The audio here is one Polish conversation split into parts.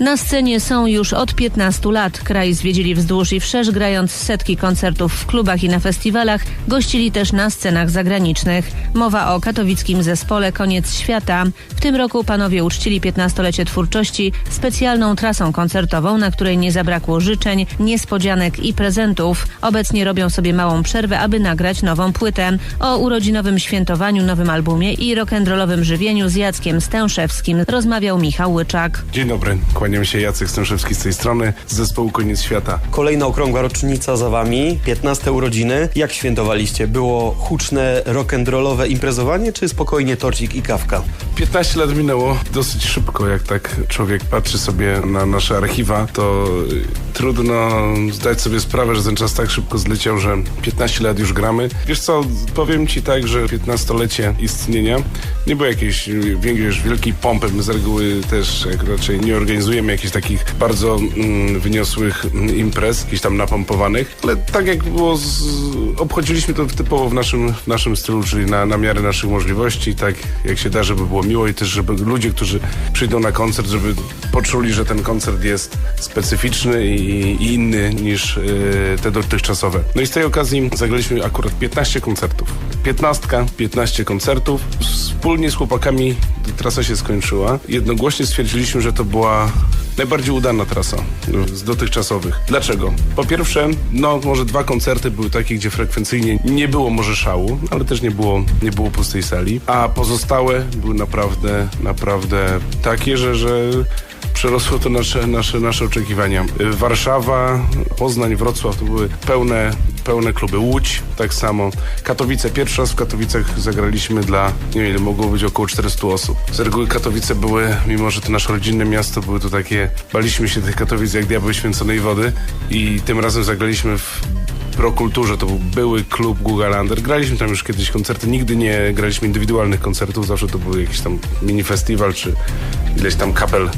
Na scenie są już od 15 lat. Kraj zwiedzili wzdłuż i wszerz, grając setki koncertów w klubach i na festiwalach. Gościli też na scenach zagranicznych. Mowa o katowickim zespole Koniec Świata. W tym roku panowie uczcili 15-lecie twórczości specjalną trasą koncertową, na której nie zabrakło życzeń, niespodzianek i prezentów. Obecnie robią sobie małą przerwę, aby nagrać nową płytę. O urodzinowym świętowaniu, nowym albumie i rock'n'rollowym żywieniu z Jackiem Stęszewskim rozmawiał Michał Łyczak. Dzień dobry, kłaniam się Jacek Stęszewski z tej strony, z zespołu Koniec Świata. Kolejna okrągła rocznica za wami, 15 urodziny. Jak świętowaliście? Było huczne, rock'n'rollowe imprezowanie, czy spokojnie torcik i kawka? 15 lat minęło dosyć szybko, jak tak człowiek patrzy sobie na nasze archiwa, to trudno zdać sobie sprawę, że ten czas tak szybko zleciał, że 15 lat już gramy. Wiesz co, powiem ci tak, że 15-lecie istnienia nie było jakiejś wiesz, wielkiej pompy. My z reguły też jak raczej nie organizujemy jakichś takich bardzo mm, wyniosłych mm, imprez, jakichś tam napompowanych, ale tak jak było, z, obchodziliśmy to typowo w naszym, w naszym stylu, czyli na, na miarę naszych możliwości, tak jak się da, żeby było miło i też, żeby ludzie, którzy przyjdą na koncert, żeby poczuli, że ten koncert jest specyficzny i, i inny niż y, te dotychczasowe. No i z tej okazji zagraliśmy akurat 15 koncertów. 15, 15 koncertów. Wspólnie z chłopakami trasa się skończyła. Jednogłośnie stwierdziliśmy, że to była najbardziej udana trasa z dotychczasowych. Dlaczego? Po pierwsze, no może dwa koncerty były takie, gdzie frekwencyjnie nie było może szału, ale też nie było, nie było pustej sali, a pozostałe były naprawdę, naprawdę takie, że, że przerosło to nasze, nasze, nasze oczekiwania. Warszawa, Poznań, Wrocław to były pełne, pełne kluby. Łódź tak samo. Katowice, pierwszy raz w Katowicach zagraliśmy dla, nie wiem mogło być, około 400 osób. Z reguły Katowice były, mimo że to nasze rodzinne miasto, były to takie, baliśmy się tych Katowic jak diabeł święconej wody i tym razem zagraliśmy w Prokulturze, to był były klub Gugalander. Graliśmy tam już kiedyś koncerty, nigdy nie graliśmy indywidualnych koncertów, zawsze to był jakiś tam mini festiwal, czy ileś tam kapel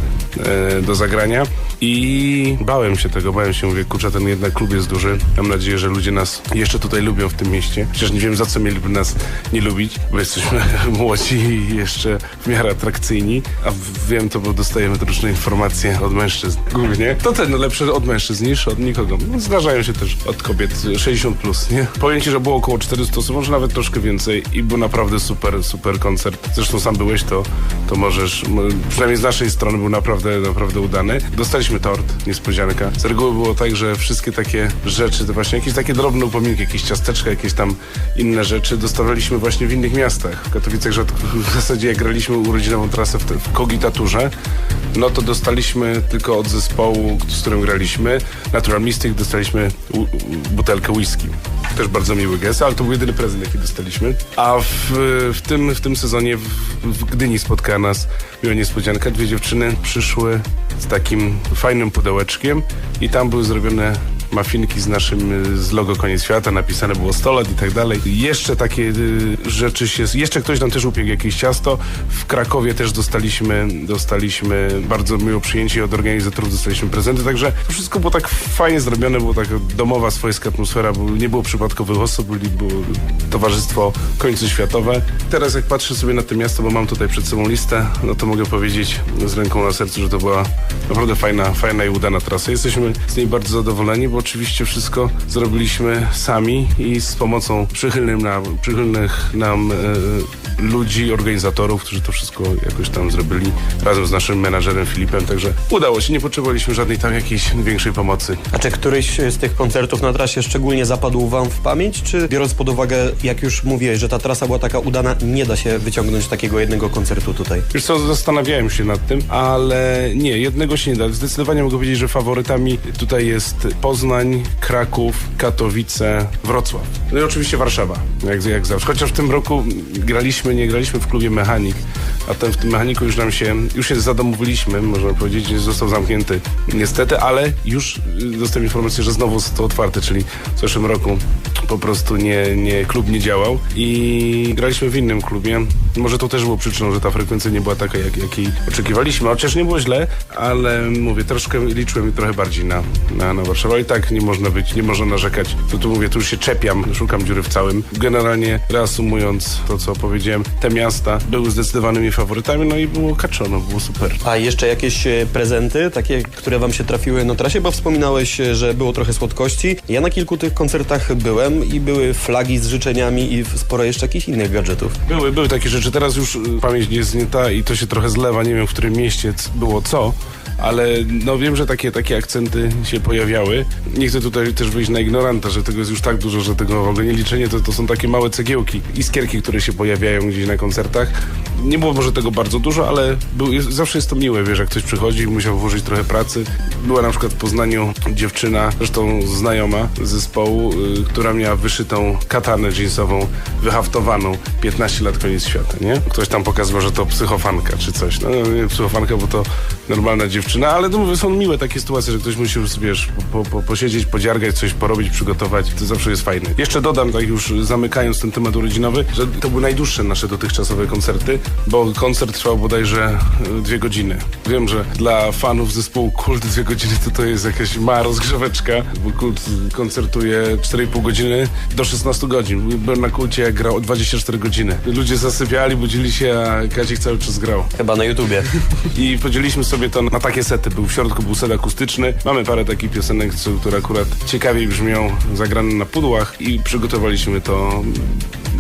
do zagrania i bałem się tego, bałem się, mówię, kurczę, ten jednak klub jest duży. Mam nadzieję, że ludzie nas jeszcze tutaj lubią w tym mieście. Chociaż nie wiem, za co mieliby nas nie lubić, bo jesteśmy młodzi i jeszcze w miarę atrakcyjni, a wiem to, bo dostajemy różne informacje od mężczyzn głównie. To ten lepszy od mężczyzn niż od nikogo. No, zdarzają się też od kobiet 60+, plus, nie? Powiem ci, że było około 400 osób, może nawet troszkę więcej i był naprawdę super, super koncert. Zresztą sam byłeś, to, to możesz, przynajmniej z naszej strony był naprawdę, naprawdę udany. Dostaliśmy tort, niespodzianka. Z reguły było tak, że wszystkie takie rzeczy, to właśnie jakieś takie drobne upominki, jakieś ciasteczka, jakieś tam inne rzeczy dostawaliśmy właśnie w innych miastach. W Katowicach rzadko, w zasadzie jak graliśmy urodzinową trasę w, w Kogitaturze, no to dostaliśmy tylko od zespołu, z którym graliśmy, Natural Mystic, dostaliśmy butelkę whisky. Też bardzo miły gest, ale to był jedyny prezent, jaki dostaliśmy. A w, w, tym, w tym sezonie w, w Gdyni spotkała nas miła niespodzianka. Dwie dziewczyny przyszły z takim fajnym pudełeczkiem i tam były zrobione mafinki z naszym, z logo Koniec Świata, napisane było 100 lat i tak dalej. Jeszcze takie y, rzeczy się, jeszcze ktoś nam też upiekł jakieś ciasto. W Krakowie też dostaliśmy, dostaliśmy bardzo miło przyjęcie od organizatorów dostaliśmy prezenty, także wszystko było tak fajnie zrobione, było tak domowa swojska atmosfera, nie było przypadkowych osób, było towarzystwo końcu światowe. Teraz jak patrzę sobie na to miasto, bo mam tutaj przed sobą listę, no to mogę powiedzieć z ręką na sercu, że to była naprawdę fajna, fajna i udana trasa. Jesteśmy z niej bardzo zadowoleni, bo oczywiście wszystko zrobiliśmy sami i z pomocą przychylnym nam, przychylnych nam e, ludzi, organizatorów, którzy to wszystko jakoś tam zrobili razem z naszym menadżerem Filipem, także udało się, nie potrzebowaliśmy żadnej tam jakiejś większej pomocy. A czy któryś z tych koncertów na trasie szczególnie zapadł wam w pamięć, czy biorąc pod uwagę, jak już mówiłeś, że ta trasa była taka udana, nie da się wyciągnąć takiego jednego koncertu tutaj? Wiesz co, zastanawiałem się nad tym, ale nie, jednego się nie da. Zdecydowanie mogę powiedzieć, że faworytami tutaj jest Poznań, Kraków, Katowice, Wrocław. No i oczywiście Warszawa, jak, jak zawsze. Chociaż w tym roku graliśmy, nie graliśmy w klubie Mechanik, a ten w tym Mechaniku już nam się, już się zadomowiliśmy, można powiedzieć, został zamknięty niestety, ale już dostałem informację, że znowu jest to otwarte, czyli w zeszłym roku po prostu nie, nie, klub nie działał i graliśmy w innym klubie. Może to też było przyczyną, że ta frekwencja nie była taka, jak, jakiej oczekiwaliśmy. Chociaż nie było źle, ale mówię, troszkę liczyłem trochę bardziej na, na, na Warszawę. I tak nie można być, nie można narzekać. To tu mówię, tu już się czepiam, szukam dziury w całym. Generalnie reasumując to, co powiedziałem, te miasta były zdecydowanymi faworytami, no i było kaczono, było super. A jeszcze jakieś e, prezenty, takie, które wam się trafiły na trasie, bo wspominałeś, e, że było trochę słodkości. Ja na kilku tych koncertach byłem i były flagi z życzeniami i sporo jeszcze jakichś innych gadżetów. Były, były takie rzeczy. Teraz już y, pamięć nie jest nie ta i to się trochę zlewa. Nie wiem, w którym mieście było co, ale no wiem, że takie, takie akcenty się pojawiały. Nie chcę tutaj też wyjść na ignoranta, że tego jest już tak dużo, że tego w ogóle nie liczenie to, to są takie małe cegiełki, iskierki, które się pojawiają gdzieś na koncertach. Nie było może tego bardzo dużo, ale był, zawsze jest to miłe, wiesz, jak ktoś przychodzi i musiał włożyć trochę pracy. Była na przykład w Poznaniu dziewczyna, zresztą znajoma zespołu, y, która miała wyszytą katanę jeansową, wyhaftowaną, 15 lat koniec świata, nie? Ktoś tam pokazywał, że to psychofanka czy coś. No nie psychofanka, bo to normalna dziewczyna, ale to mówię, są miłe takie sytuacje, że ktoś musi wiesz, po, po, posiedzieć, podziargać, coś porobić, przygotować. To zawsze jest fajne. Jeszcze dodam, tak już zamykając ten temat urodzinowy, że to były najdłuższe nasze dotychczasowe koncerty, bo koncert trwał bodajże y, dwie godziny. Wiem, że dla fanów zespołu Kult dwie godziny to to jest jakaś mała rozgrzeweczka, bo Kult koncertuje 4,5 godziny do 16 godzin. Byłem na Kulcie, jak grał 24 godziny. Ludzie zasypiali, budzili się, a Kazik cały czas grał. Chyba na YouTubie. I podzieliliśmy sobie to na takie sety. Był w środku był set akustyczny. Mamy parę takich piosenek, które akurat ciekawiej brzmią, zagrane na pudłach i przygotowaliśmy to.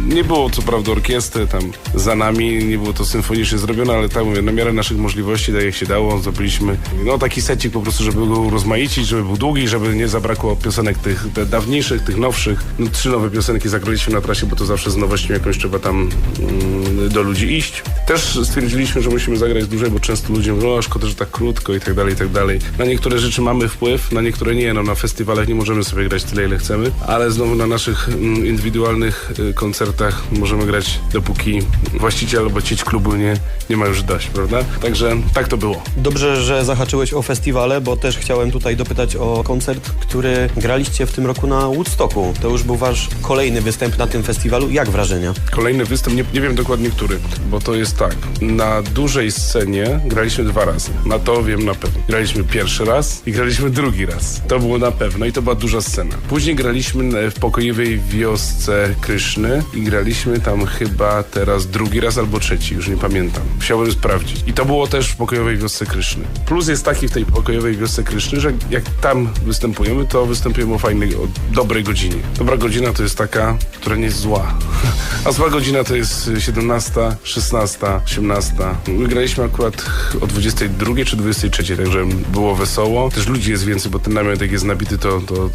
Nie było co prawda orkiestry tam za nami, nie było to symfonicznie zrobione, ale tak mówię, na miarę naszych możliwości, tak jak się dało, zrobiliśmy no taki secik po prostu, żeby go urozmaicić, żeby był długi, żeby nie zabrakło piosenek tych dawniejszych, tych nowszych. No, trzy nowe piosenki zagraliśmy na trasie, bo to zawsze z nowością jakąś trzeba tam mm, do ludzi iść. Też stwierdziliśmy, że musimy zagrać dłużej, bo często ludzie mówią, o szkoda, że tak krótko i tak dalej, i tak dalej. Na niektóre rzeczy mamy wpływ, na niektóre nie. No na festiwalach nie możemy sobie grać tyle, ile chcemy, ale znowu na naszych mm, indywidualnych y, koncertach możemy grać dopóki właściciel albo cieć klubu nie, nie ma już dość, prawda? Także tak to było. Dobrze, że zahaczyłeś o festiwale, bo też chciałem tutaj dopytać o koncert, który graliście w tym roku na Woodstocku. To już był wasz kolejny występ na tym festiwalu. Jak wrażenia? Kolejny występ, nie, nie wiem dokładnie który, bo to jest tak. Na dużej scenie graliśmy dwa razy. Na to wiem na pewno. Graliśmy pierwszy raz i graliśmy drugi raz. To było na pewno i to była duża scena. Później graliśmy w pokojowej wiosce Kryszny i graliśmy tam chyba teraz drugi raz albo trzeci, już nie pamiętam. Musiałbym sprawdzić. I to było też w pokojowej wiosce Kryszny. Plus jest taki w tej pokojowej wiosce Kryszny, że jak tam występujemy, to występujemy o fajnej, o dobrej godzinie. Dobra godzina to jest taka, która nie jest zła. A zła godzina to jest 17, 16, 18. My graliśmy akurat o 22 czy 23, także było wesoło. Też ludzi jest więcej, bo ten namiot jak jest nabity, to, to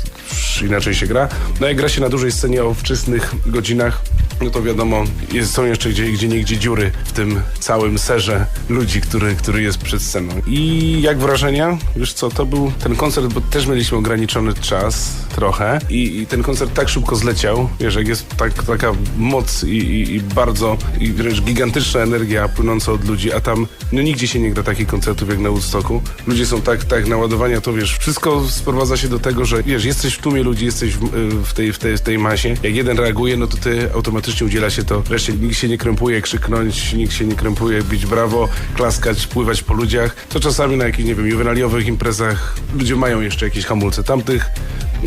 inaczej się gra. No jak gra się na dużej scenie o wczesnych godzinach, no to wiadomo, jest, są jeszcze gdzie, gdzie niegdzie dziury w tym całym serze ludzi, który, który jest przed sceną. I jak wrażenia? Wiesz co, to był ten koncert, bo też mieliśmy ograniczony czas trochę i, i ten koncert tak szybko zleciał, wiesz, jak jest tak, taka moc i, i, i bardzo, i wręcz gigantyczna energia płynąca od ludzi, a tam no nigdzie się nie gra takich koncertów jak na Woodstocku. Ludzie są tak, tak naładowani, to wiesz, wszystko sprowadza się do tego, że wiesz, jesteś w tłumie ludzi, jesteś w, w, tej, w, tej, w tej masie, jak jeden reaguje, no to ty automatycznie udziela się to wreszcie. Nikt się nie krępuje krzyknąć, nikt się nie krępuje bić brawo, klaskać, pływać po ludziach. To czasami na jakichś, nie wiem, juwenaliowych imprezach ludzie mają jeszcze jakieś hamulce. Tamtych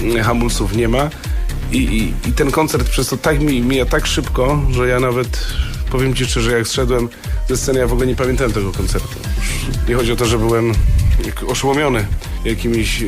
mm, hamulców nie ma. I, i, I ten koncert przez to tak mi mija tak szybko, że ja nawet powiem ci szczerze, jak zszedłem ze sceny, ja w ogóle nie pamiętałem tego koncertu. Nie chodzi o to, że byłem oszołomiony jakimiś e,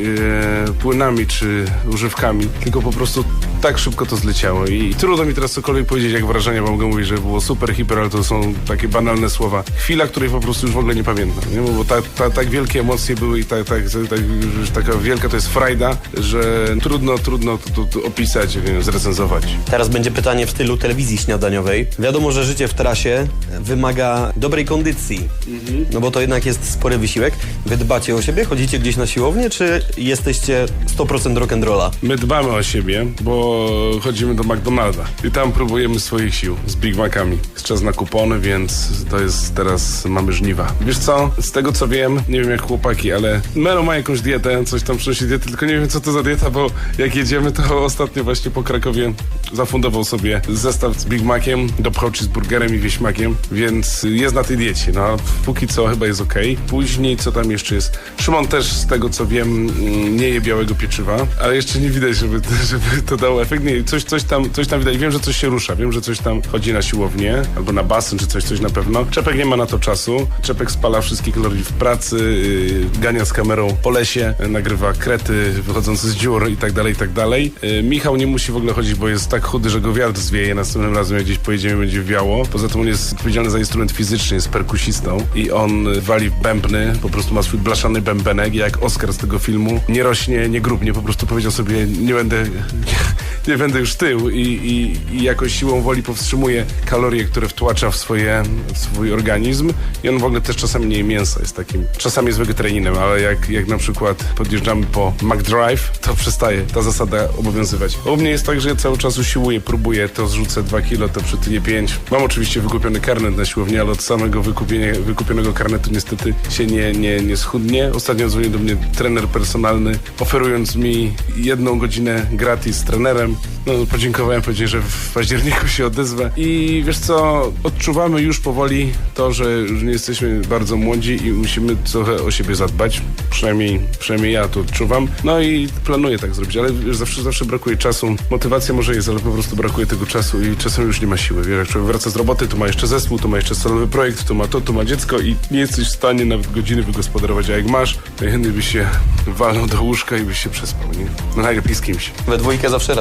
płynami czy używkami, tylko po prostu tak szybko to zleciało i, i trudno mi teraz cokolwiek powiedzieć jak wrażenia, bo mogę mówić, że było super, hiper, ale to są takie banalne słowa. Chwila, której po prostu już w ogóle nie pamiętam, nie? bo ta, ta, tak wielkie emocje były i tak, tak, tak, już taka wielka to jest frajda, że trudno, trudno to, to, to opisać, nie zrecenzować. Teraz będzie pytanie w stylu telewizji śniadaniowej. Wiadomo, że życie w trasie wymaga dobrej kondycji, no bo to jednak jest spory wysiłek. Wy dbacie o siebie? Chodzicie gdzieś na siłownię? siłownię, czy jesteście 100% rock'n'rolla? My dbamy o siebie, bo chodzimy do McDonalda i tam próbujemy swoich sił z Big Macami. Jest czas na kupony, więc to jest teraz, mamy żniwa. Wiesz co, z tego co wiem, nie wiem jak chłopaki, ale Melo ma jakąś dietę, coś tam przynosi dietę, tylko nie wiem co to za dieta, bo jak jedziemy, to ostatnio właśnie po Krakowie zafundował sobie zestaw z Big Maciem, dopchał cheeseburgerem i wieśmakiem, więc jest na tej diecie. No, póki co chyba jest okej. Później co tam jeszcze jest? Szymon też z tego co wiem mm, nie je białego pieczywa, ale jeszcze nie widać, żeby, żeby to dało efekt. Nie, coś, coś, tam, coś tam widać. Wiem, że coś się rusza. Wiem, że coś tam chodzi na siłownię albo na basen, czy coś, coś na pewno. Czepek nie ma na to czasu. Czepek spala wszystkie kalorie w pracy, yy, gania z kamerą po lesie, yy, nagrywa krety wychodzące z dziur i tak dalej, i tak dalej. Yy, Michał nie musi w ogóle chodzić, bo jest tak chudy, że go wiatr zwieje. Następnym razem jak gdzieś pojedziemy, będzie wiało. Poza tym on jest odpowiedzialny za instrument fizyczny, jest perkusistą i on wali bębny, po prostu ma swój blaszany bębenek jak Oscar z tego filmu nie rośnie, nie grubnie, po prostu powiedział sobie, nie będę, nie będę już tył i, i, i jakoś siłą woli powstrzymuje kalorie, które wtłacza w, swoje, w swój organizm i on w ogóle też czasami nie je mięsa, jest takim, czasami jest wegetarianinem, ale jak, jak na przykład podjeżdżamy po McDrive, to przestaje ta zasada obowiązywać. U mnie jest tak, że ja cały czas usiłuję, próbuję, to zrzucę 2 kilo, to przytyję 5. Mam oczywiście wykupiony karnet na siłownię, ale od samego wykupienia, wykupionego karnetu niestety się nie, nie, nie schudnie. Ostatnio dzwonił do mnie trener personalny, oferując mi jedną godzinę gratis z No, podziękowałem, powiedziałem, że w październiku się odezwę. I wiesz co, odczuwamy już powoli to, że już nie jesteśmy bardzo młodzi i musimy trochę o siebie zadbać. Przynajmniej, przynajmniej ja to odczuwam. No i planuję tak zrobić, ale wiesz, zawsze, zawsze brakuje czasu. Motywacja może jest, ale po prostu brakuje tego czasu i czasem już nie ma siły. Wiesz, jak człowiek wraca z roboty, to ma jeszcze zespół, to ma jeszcze solowy projekt, to ma to, to ma dziecko i nie jesteś w stanie nawet godziny wygospodarować, a jak masz, to chętnie byś się walnął do łóżka i byś się przespał, nie? No najlepiej z kimś. We dwójkę zawsze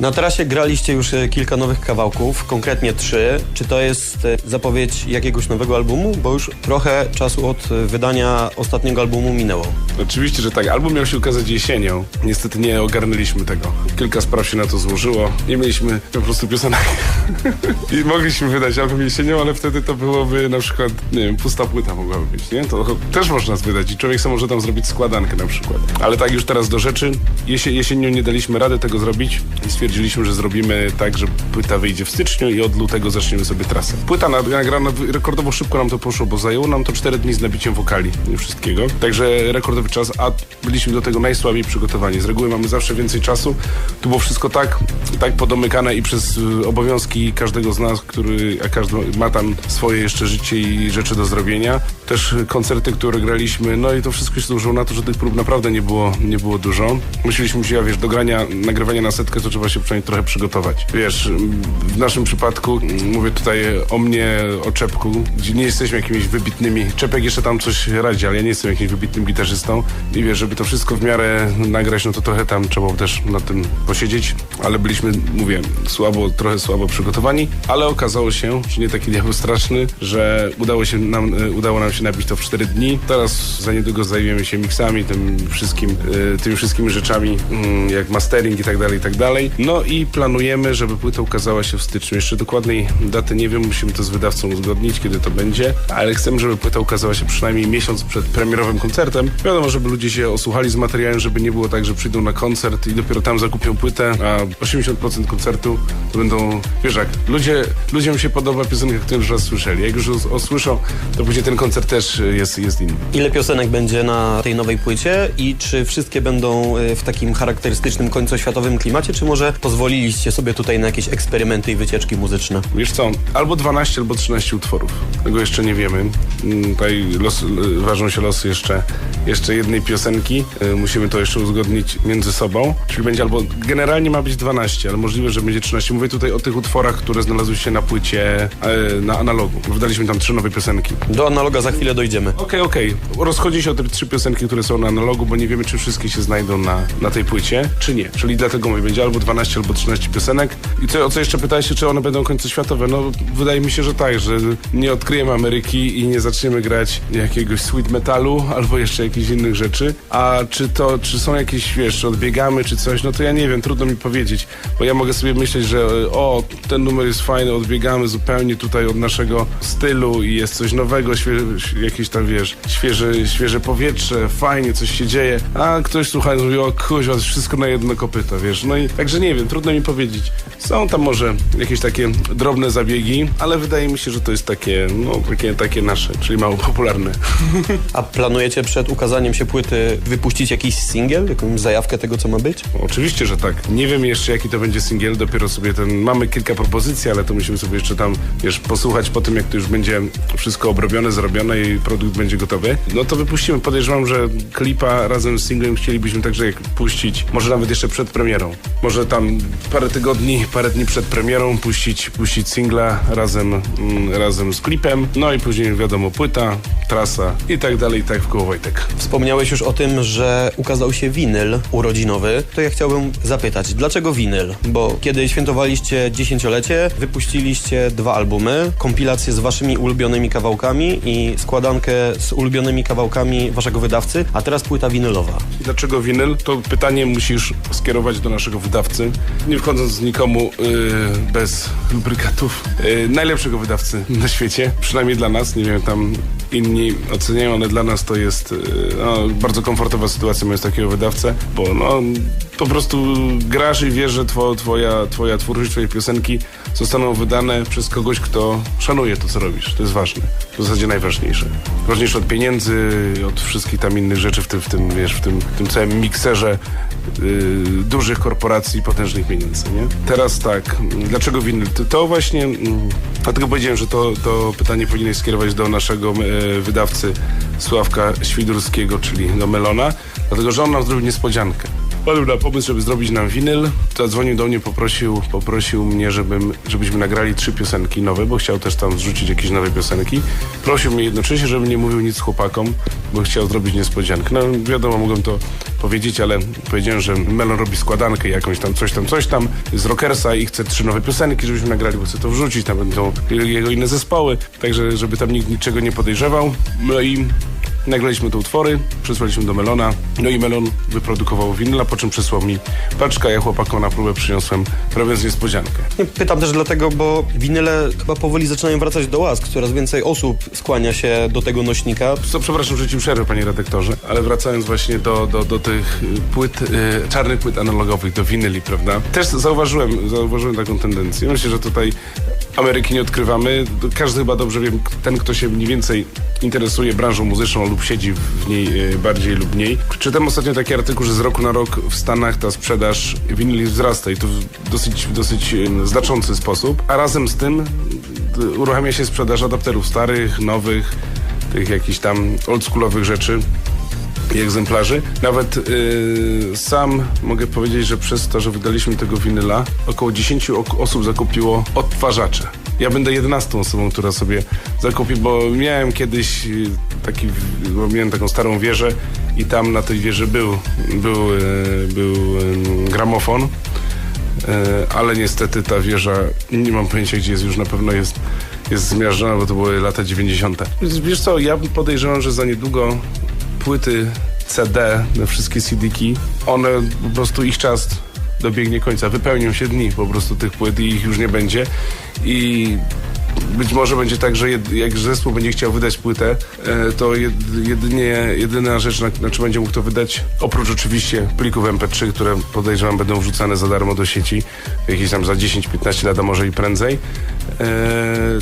Na trasie graliście już e, kilka nowych kawałków, konkretnie trzy. Czy to jest e, zapowiedź jakiegoś nowego albumu? Bo już trochę czasu od e, wydania ostatniego albumu minęło. Oczywiście, że tak. Album miał się ukazać jesienią. Niestety nie ogarnęliśmy tego. Kilka spraw się na to złożyło. Nie mieliśmy po prostu piosenek. I mogliśmy wydać album jesienią, ale wtedy to byłoby na przykład, nie wiem, pusta płyta mogłaby być, nie? To też można wydać i człowiek sobie może tam zrobić składankę na przykład. Ale tak już teraz do rzeczy. Jesie, jesienią nie daliśmy rady tego zrobić i stwierdziliśmy, że zrobimy tak, że płyta wyjdzie w styczniu i od lutego zaczniemy sobie trasę. Płyta nagrana rekordowo szybko nam to poszło, bo zajęło nam to 4 dni z nabiciem wokali i wszystkiego. Także rekordowy czas, a byliśmy do tego najsłabiej przygotowani. Z reguły mamy zawsze więcej czasu. Tu było wszystko tak, tak podomykane i przez y, obowiązki każdego z nas, który a każdy ma tam swoje jeszcze życie i rzeczy do zrobienia. Też koncerty, które graliśmy, no i to wszystko się złożyło na to, że tych prób naprawdę nie było, nie było dużo. Myśleliśmy się, wiesz, do grania, nagrywania na setkę, to trzeba się przynajmniej trochę przygotować. Wiesz, w naszym przypadku, mm, mówię tutaj o mnie, o Czepku, gdzie nie jesteśmy jakimiś wybitnymi. Czepek jeszcze tam coś radzi, ale ja nie jestem jakimś wybitnym gitarzystą. I wiesz, żeby to wszystko w miarę nagrać, no to trochę tam trzeba też na tym posiedzieć, ale byliśmy, mówię, słabo, trochę słabo przygotowani, ale okazało się, że nie taki diabeł straszny, że udało, się nam, e, udało nam się nabić to w 4 dni. Teraz za niedługo zajmiemy się miksami, tym wszystkim, e, tymi wszystkimi rzeczami, mm, jak mastering i tak dalej, i tak dalej. No i planujemy, żeby płyta ukazała się w styczniu. Jeszcze dokładnej daty nie wiem, musimy to z wydawcą uzgodnić, kiedy to będzie, ale chcemy, żeby płyta ukazała się przynajmniej miesiąc przed premierowym koncertem. Wiadomo, żeby ludzie się osłuchali z materiałem, żeby nie było tak, że przyjdą na koncert i dopiero tam zakupią płytę, a 80% koncertu to będą, wiesz jak, ludzie, ludziom się podoba piosenka, którą już raz słyszeli. Jak już os- osłyszą, to później ten koncert też jest, jest inny. Ile piosenek będzie na tej nowej płycie i czy wszystkie będą e, w takim charakterystycznym końcoświatowym klimacie, czy może pozwoliliście sobie tutaj na jakieś eksperymenty i wycieczki muzyczne? Wiesz co, albo 12, albo 13 utworów. Tego jeszcze nie wiemy. Mm, Tutaj los, y, ważą się losy jeszcze, jeszcze jednej piosenki. Y, Musimy to jeszcze uzgodnić między sobą. Czyli będzie albo, generalnie ma być 12, ale możliwe, że będzie 13. Mówię tutaj o tych utworach, które znalazły się na płycie e, na analogu. Wydaliśmy tam trzy nowe piosenki. Do analoga za chwilę dojdziemy. Okej, okej. Rozchodzi się o te trzy piosenki, które są na analogu, bo nie wiemy, czy wszystkie się znajdą na, na tej płycie, czy nie. Czyli dlatego mówię, będzie albo 12, albo 13 piosenek. I co, o co jeszcze pytałeś, czy one będą końcoświatowe? No, wydaje mi się, że tak, że nie odkryjemy Ameryki i nie zaczniemy grać jakiegoś sweet metalu, albo jeszcze jakichś innych rzeczy. A czy to, czy są jakieś, wiesz, odbiegamy czy coś, no to ja nie wiem, trudno mi powiedzieć. Bo ja mogę sobie myśleć, że o, ten numer jest fajny, odbiegamy zupełnie tutaj od naszego stylu i jest coś nowego, świe, jakieś tam, wiesz, świeże, świeże powietrze, fajnie, coś się dzieje. A ktoś słucha i mówi, o kuźwa, wszystko na jedno kopyto, wiesz. No i także nie wiem, trudno mi powiedzieć. Są tam może jakieś takie drobne zabiegi, ale wydaje mi się, że to jest takie, no, takie, takie nasze, czyli mało popularne. A planujecie przed ukazaniem się płyty wypuścić jakiś singiel, jakąś zajawkę tego, co ma być? Oczywiście, że tak. Nie wiem jeszcze, jaki to będzie singiel, dopiero sobie ten, mamy kilka propozycji, ale to musimy sobie jeszcze tam, wiesz, posłuchać po tym, jak to już będzie wszystko obrobione, zrobione i produkt będzie gotowy. No to wypuścimy. Podejrzewam, że klipa razem z singlem chcielibyśmy także puścić, może nawet jeszcze przed premierą. Może tam parę tygodni, parę dni przed premierą puścić, puścić singla razem, mm, razem z klipem, no i później wiadomo, płyta, trasa i tak dalej, i tak w koło Wojtek. Wspomniałeś już o tym, że ukazał się winyl urodzinowy. To ja chciałbym zapytać, dlaczego winyl? Bo kiedy świętowaliście dziesięciolecie, wypuściliście dwa albumy, kompilację z waszymi ulubionymi kawałkami i składankę z ulubionymi kawałkami waszego wydawcy, a teraz płyta winylowa. Dlaczego winyl? To pytanie musisz skierować do naszego wydawcy, nie wchodząc nikomu yy, bez lubrykatów. Yy, najlepszego wydawcy na świecie, przynajmniej dla nas, nie wiem, tam inni oceniają, ale dla nas to jest yy, no, bardzo komfortowa sytuacja mając takiego wydawcę, bo no, po prostu grasz i wiesz, że two, twoja, twoja twórczość, twoje piosenki zostaną wydane przez kogoś, kto szanuje to, co robisz. To jest ważne. W zasadzie najważniejsze. Ważniejsze od pieniędzy, od wszystkich tam innych rzeczy w tym, w tym, wiesz, w tym, w tym całym mikserze yy, dużych korporacji, potężnych pieniędzy, nie? Teraz tak, dlaczego winyl? To, właśnie, mm, dlatego powiedziałem, że to, to pytanie powinieneś skierować do naszego e, wydawcy Sławka Świdurskiego, czyli do Melona, dlatego, że on nam zrobił niespodziankę. Padł na pomysł, żeby zrobić nam winyl. Zadzwonił do mnie, poprosił, poprosił mnie, żebym, żebyśmy nagrali trzy piosenki nowe, bo chciał też tam zrzucić jakieś nowe piosenki. Prosił mnie jednocześnie, żebym nie mówił nic chłopakom, bo chciał zrobić niespodziankę. No wiadomo, mogłem to powiedzieć, ale powiedziałem, że Melon robi składankę jakąś tam, coś tam, coś tam z Rockersa i chce trzy nowe piosenki, żebyśmy nagrali, bo chce to wrzucić, tam będą jego inne zespoły, także żeby tam nikt niczego nie podejrzewał. No i Nagraliśmy te utwory, przesłaliśmy do Melona, no i Melon wyprodukował winyla, po czym przysłał mi paczkę, ja chłopakom na próbę przyniosłem, robiąc niespodziankę. Nie, Pytam też dlatego, bo winyle chyba powoli zaczynają wracać do łask. Coraz więcej osób skłania się do tego nośnika. Co, przepraszam, że ci przerwę, panie redaktorze, ale wracając właśnie do, do, do tych płyt, y, czarnych płyt analogowych, do winyli, prawda? Też zauważyłem, zauważyłem taką tendencję. Myślę, że tutaj Ameryki nie odkrywamy. Każdy chyba dobrze wie, ten, kto się mniej więcej interesuje branżą muzyczną lub siedzi w niej y, bardziej lub mniej. Czytam ostatnio taki artykuł, że z roku na rok w Stanach ta sprzedaż winyli wzrasta i to w dosyć, w dosyć y, znaczący sposób, a razem z tym y, uruchamia się sprzedaż adapterów starych, nowych, tych jakichś tam oldschoolowych rzeczy i egzemplarzy. Nawet yy, sam mogę powiedzieć, że przez to, że wydaliśmy tego winyla, około 10 ok- osób zakupiło odtwarzacze. Ja będę 11 osobą, która sobie zakupi, bo miałem kiedyś yy, taki, bo miałem taką starą wieżę i tam na tej wieży był, był, yy, był gramofon. Ale niestety ta wieża, nie mam pojęcia gdzie jest, już na pewno jest, jest zmiażdżona, bo to były lata 90. Wiesz co, ja podejrzewam, że za niedługo płyty CD, wszystkie CD-ki, one po prostu ich czas dobiegnie końca. Wypełnią się dni po prostu tych płyt i ich już nie będzie. I być może będzie tak, że jed, jak zespół będzie chciał wydać płytę, e, to jed, jedynie, jedyna rzecz, na, na czym będzie mógł to wydać, oprócz oczywiście plików MP3, które podejrzewam będą wrzucane za darmo do sieci, jakieś tam za 10-15 lat, a może i prędzej, e,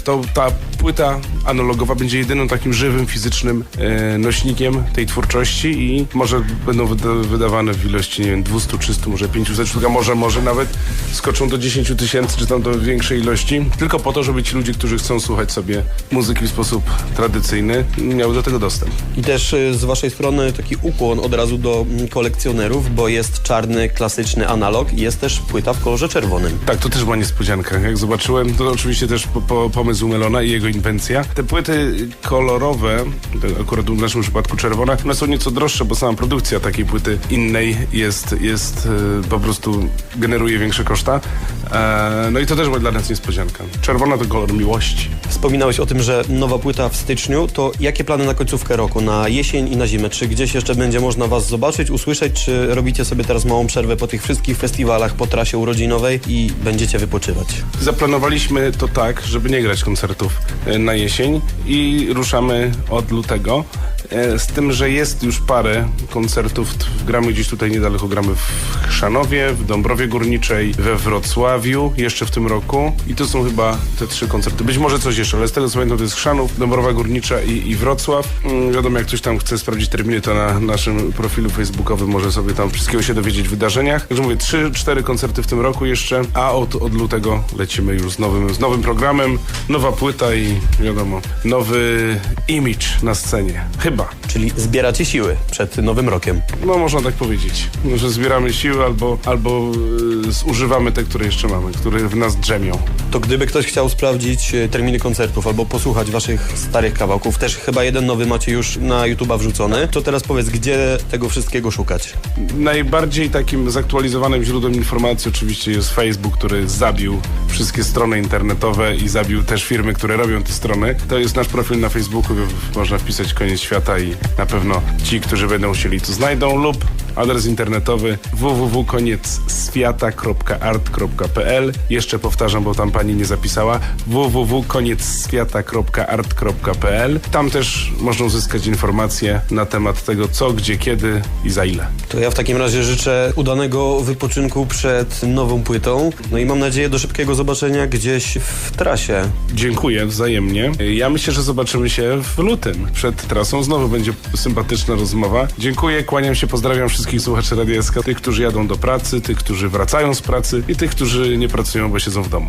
to ta płyta analogowa będzie jedynym takim żywym, fizycznym e, nośnikiem tej twórczości i może będą wyda, wydawane w ilości, nie wiem, 200, 300, może 500 sztuk, a może, może nawet skoczą do 10 tysięcy, czy tam do większej ilości, tylko po to, żeby ci ludzie, którzy chcą słuchać sobie muzyki w sposób tradycyjny, miały do tego dostęp. I też y, z waszej strony taki ukłon od razu do mm, kolekcjonerów, bo jest czarny, klasyczny analog i jest też płyta w kolorze czerwonym. Tak, to też była niespodzianka. Jak zobaczyłem, to oczywiście też po, po, pomysł Melona i jego inwencja. Te płyty kolorowe, akurat w naszym przypadku czerwone, one są nieco droższe, bo sama produkcja takiej płyty innej jest, jest e, po prostu generuje większe koszta. E, no i to też była dla nas niespodzianka. Czerwona to kolor miłości. Miłości. Wspominałeś o tym, że nowa płyta w styczniu, to jakie plany na końcówkę roku, na jesień i na zimę? Czy gdzieś jeszcze będzie można was zobaczyć, usłyszeć, czy robicie sobie teraz małą przerwę po tych wszystkich festiwalach, po trasie urodzinowej i będziecie wypoczywać? Zaplanowaliśmy to tak, żeby nie grać koncertów e, na jesień i ruszamy od lutego. E, Z tym, że jest już parę koncertów. Gramy gdzieś tutaj niedaleko, gramy w Chrzanowie, w Dąbrowie Górniczej, we Wrocławiu jeszcze w tym roku. I to są chyba te trzy koncerty. Być może coś jeszcze, ale z tego co pamiętam to jest Chrzanów, Dąbrowa Górnicza i, i Wrocław. Mm, wiadomo, jak ktoś tam chce sprawdzić terminy, to na naszym profilu facebookowym może sobie tam wszystkiego się dowiedzieć w wydarzeniach. Także mówię, trzy, cztery koncerty w tym roku jeszcze, a od, od lutego lecimy już z nowym, z nowym programem, nowa płyta i wiadomo, nowy image na scenie. Chyba. Czyli zbieracie siły przed nowym rokiem. No można tak powiedzieć, że zbieramy siły albo, albo y, zużywamy te, które jeszcze mamy, które w nas drzemią. To gdyby ktoś chciał sprawdzić e, terminy koncertów albo posłuchać waszych starych kawałków, też chyba jeden nowy macie już na YouTube'a wrzucony, to teraz powiedz, gdzie tego wszystkiego szukać? Najbardziej takim zaktualizowanym źródłem informacji oczywiście jest Facebook, który zabił wszystkie strony internetowe i zabił też firmy, które robią te strony. To jest nasz profil na Facebooku, można wpisać koniec świata i na pewno ci, którzy będą chcieli to znajdą lub adres internetowy www.konieczswiata.art.pl Jeszcze powtarzam, bo tam pani nie zapisała www.konieczswiata.art.pl Tam też można uzyskać informacje na temat tego co, gdzie, kiedy i za ile. To ja w takim razie życzę udanego wypoczynku przed nową płytą. No i mam nadzieję do szybkiego zobaczenia gdzieś w trasie. Dziękuję wzajemnie. Ja myślę, że zobaczymy się w lutym. Przed trasą znowu będzie sympatyczna rozmowa. Dziękuję, kłaniam się, pozdrawiam wszystkich słuchaczy Radia SK, tych, którzy jadą do pracy, tych, którzy wracają z pracy i tych, którzy nie pracują, bo siedzą w domu.